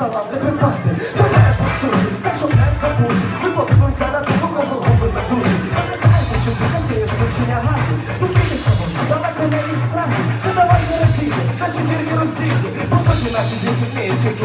та нам не припати, тебе пасує, так що не забудь, ми подивимося на того, кого робить на друзі. Пам'ятаємо, що звука є скручення газу, і сидиться воно, далеко не від страху, не давай не радіти, наші зірки роздіти, по суті наші зірки тієї, які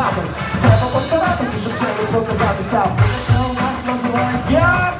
грати. Треба постаратися, щоб тебе показатися. Це у нас називається.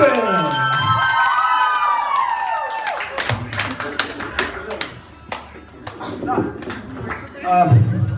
거예요. 아.